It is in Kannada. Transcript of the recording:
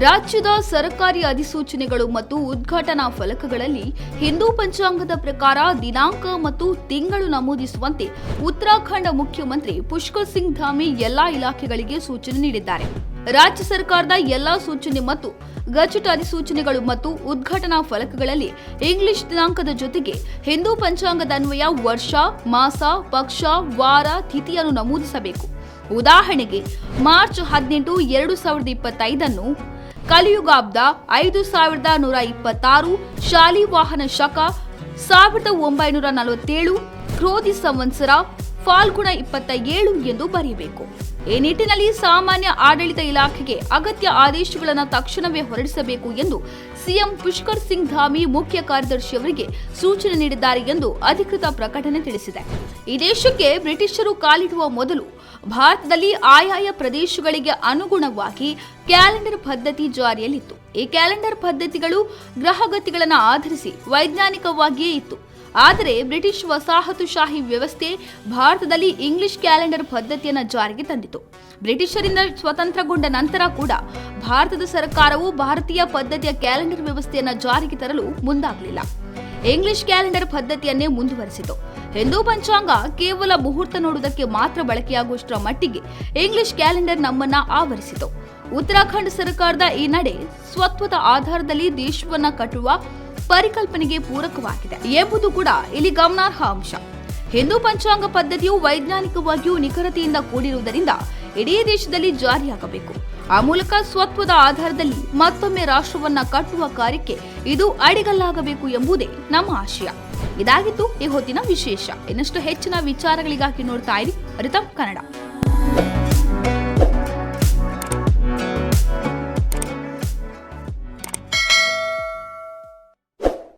ರಾಜ್ಯದ ಸರ್ಕಾರಿ ಅಧಿಸೂಚನೆಗಳು ಮತ್ತು ಉದ್ಘಾಟನಾ ಫಲಕಗಳಲ್ಲಿ ಹಿಂದೂ ಪಂಚಾಂಗದ ಪ್ರಕಾರ ದಿನಾಂಕ ಮತ್ತು ತಿಂಗಳು ನಮೂದಿಸುವಂತೆ ಉತ್ತರಾಖಂಡ ಮುಖ್ಯಮಂತ್ರಿ ಪುಷ್ಕರ್ ಸಿಂಗ್ ಧಾಮಿ ಎಲ್ಲಾ ಇಲಾಖೆಗಳಿಗೆ ಸೂಚನೆ ನೀಡಿದ್ದಾರೆ. ರಾಜ್ಯ ಸರ್ಕಾರದ ಎಲ್ಲಾ ಸೂಚನೆ ಮತ್ತು ಗಜೆಟ್ ಅಧಿಸೂಚನೆಗಳು ಮತ್ತು ಉದ್ಘಾಟನಾ ಫಲಕಗಳಲ್ಲಿ ಇಂಗ್ಲಿಷ್ ದಿನಾಂಕದ ಜೊತೆಗೆ ಹಿಂದೂ ಪಂಚಾಂಗದ ಅನ್ವಯ ವರ್ಷ, ಮಾಸ, ಪಕ್ಷ, ವಾರ, ತಿಥಿಯನ್ನು ನಮೂದಿಸಬೇಕು. ಉದಾಹರಣೆಗೆ, ಮಾರ್ಚ್ ಹದಿನೆಂಟು, ಎರಡು ಸಾವಿರದ ಇಪ್ಪತ್ತೈದನ್ನು ಕಲಿಯುಗಾಬ್ದ ಐದು ಸಾವಿರದ ನೂರ ಇಪ್ಪತ್ತಾರು ಶಾಲಿವಾಹನ ಶಕ ಸಾವಿರದ ಒಂಬೈನೂರ ನಲವತ್ತೇಳು ಕ್ರೋಧಿ ಸಂವತ್ಸರ ಫಾಲ್ಗುಣ ಇಪ್ಪತ್ತ ಏಳು ಎಂದು ಬರೆಯಬೇಕು ಈ ನಿಟ್ಟಿನಲ್ಲಿ ಸಾಮಾನ್ಯ ಆಡಳಿತ ಇಲಾಖೆಗೆ ಅಗತ್ಯ ಆದೇಶಗಳನ್ನು ತಕ್ಷಣವೇ ಹೊರಡಿಸಬೇಕು ಎಂದು ಸಿಎಂ ಪುಷ್ಕರ್ ಸಿಂಗ್ ಧಾಮಿ ಮುಖ್ಯ ಕಾರ್ಯದರ್ಶಿಯವರಿಗೆ ಸೂಚನೆ ನೀಡಿದ್ದಾರೆ ಎಂದು ಅಧಿಕೃತ ಪ್ರಕಟಣೆ ತಿಳಿಸಿದೆ. ಈ ದೇಶಕ್ಕೆ ಬ್ರಿಟಿಷರು ಕಾಲಿಡುವ ಮೊದಲು ಭಾರತದಲ್ಲಿ ಆಯಾಯ ಪ್ರದೇಶಗಳಿಗೆ ಅನುಗುಣವಾಗಿ ಕ್ಯಾಲೆಂಡರ್ ಪದ್ಧತಿ ಜಾರಿಯಲ್ಲಿತ್ತು. ಈ ಕ್ಯಾಲೆಂಡರ್ ಪದ್ಧತಿಗಳು ಗ್ರಹಗತಿಗಳನ್ನು ಆಧರಿಸಿ ವೈಜ್ಞಾನಿಕವಾಗಿಯೇ ಇತ್ತು. ಆದರೆ ಬ್ರಿಟಿಷ್ ವಸಾಹತುಶಾಹಿ ವ್ಯವಸ್ಥೆ ಭಾರತದಲ್ಲಿ ಇಂಗ್ಲಿಷ್ ಕ್ಯಾಲೆಂಡರ್ ಪದ್ಧತಿಯನ್ನು ಜಾರಿಗೆ ತಂದಿತು ಬ್ರಿಟಿಷರಿಂದ ಸ್ವತಂತ್ರಗೊಂಡ ನಂತರ ಕೂಡ ಭಾರತದ ಸರ್ಕಾರವು ಭಾರತೀಯ ಪದ್ಧತಿಯ ಕ್ಯಾಲೆಂಡರ್ ವ್ಯವಸ್ಥೆಯನ್ನು ಜಾರಿಗೆ ತರಲು ಮುಂದಾಗಲಿಲ್ಲ. ಇಂಗ್ಲಿಷ್ ಕ್ಯಾಲೆಂಡರ್ ಪದ್ಧತಿಯನ್ನೇ ಮುಂದುವರೆಸಿತು. ಹಿಂದೂ ಪಂಚಾಂಗ ಕೇವಲ ಮುಹೂರ್ತ ನೋಡುವುದಕ್ಕೆ ಮಾತ್ರ ಬಳಕೆಯಾಗುವಷ್ಟರ ಮಟ್ಟಿಗೆ ಇಂಗ್ಲಿಷ್ ಕ್ಯಾಲೆಂಡರ್ ನಮ್ಮನ್ನ ಆವರಿಸಿತು. ಉತ್ತರಾಖಂಡ ಸರ್ಕಾರದ ಈ ನಡೆ ಸ್ವತ್ವದ ಆಧಾರದಲ್ಲಿ ದೇಶವನ್ನ ಕಟ್ಟುವ ಪರಿಕಲ್ಪನೆಗೆ ಪೂರಕವಾಗಿದೆ ಎಂಬುದು ಕೂಡ ಇಲ್ಲಿ ಗಮನಾರ್ಹ ಅಂಶ. ಹಿಂದೂ ಪಂಚಾಂಗ ಪದ್ಧತಿಯು ವೈಜ್ಞಾನಿಕವಾಗಿಯೂ ನಿಖರತೆಯಿಂದ ಕೂಡಿರುವುದರಿಂದ ಇಡೀ ದೇಶದಲ್ಲಿ ಜಾರಿಯಾಗಬೇಕು. ಆ ಮೂಲಕ ಸ್ವತ್ವದ ಆಧಾರದಲ್ಲಿ ಮತ್ತೊಮ್ಮೆ ರಾಷ್ಟ್ರವನ್ನ ಕಟ್ಟುವ ಕಾರ್ಯಕ್ಕೆ ಇದು ಅಡಿಗಲ್ಲಾಗಬೇಕು ಎಂಬುದೇ ನಮ್ಮ ಆಶಯ. ಇದಾಗಿತ್ತು ಈ ಹೊತ್ತಿನ ವಿಶೇಷ. ಇನ್ನಷ್ಟು ಹೆಚ್ಚಿನ ವಿಚಾರಗಳಿಗಾಗಿ ನೋಡ್ತಾ ಇರಿ ರಿತಮ್ ಕನ್ನಡ.